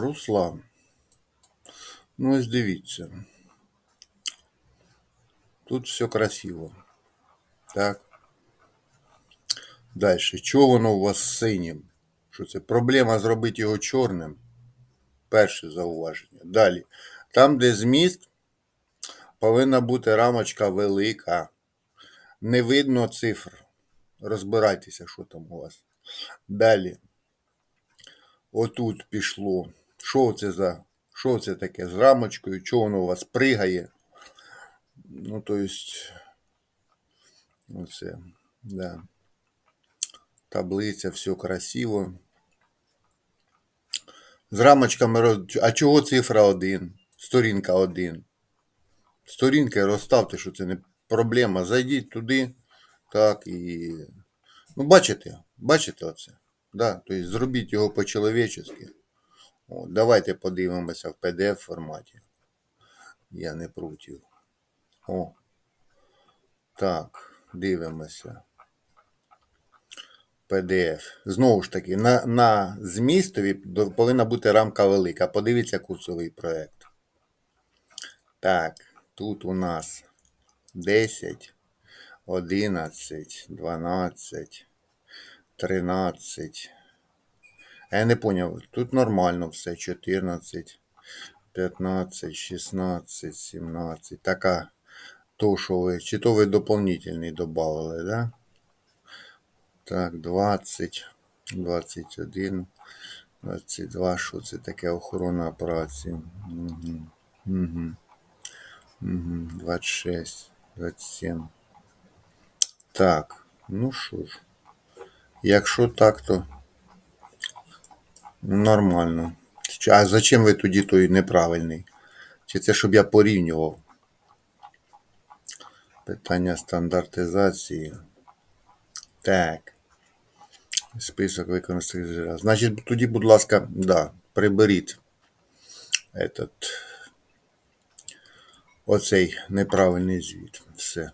Руслан. Ну ось дивіться. Тут все красиво. Так. Далі. Чого воно у вас синім? Що це? Проблема зробити його чорним. Перше зауваження. Далі. Там, де зміст, повинна бути рамочка велика. Не видно цифр. Розбирайтеся, що там у вас. Далі. Отут пішло. Що це за. Що це таке з рамочкою? Чого воно у вас пригає? Ну, то есть, оце, да. Таблиця, все красиво. З рамочками. А чого цифра 1? Сторінка 1. Сторінки розставте, що це не проблема. Зайдіть туди. Так і. Ну, бачите, бачите оце? Да, тобто зробіть його по-чоловічески. От, давайте подивимося в PDF форматі. Я не проти. О. Так, дивимося. PDF. Знову ж таки, на, на змістові повинна бути рамка велика. Подивіться курсовий проєкт. Так, тут у нас 10, 11, 12, 13. А Я не поняв, тут нормально все. 14, 15, 16, 17. Така, то, що ви, чи то ви доповнительний додали, да? Так, 20, 21, 22, що це таке охорона операції? Угу. Угу. Угу. 26, 27. Так, ну що ж. Якщо так, то нормально. А зачем ви тоді той неправильний? Чи це щоб я порівнював? Питання стандартизації. Так. Список виконаних джерел. Значить, тоді, будь ласка, да, приберіть этот, оцей неправильний звіт. Все.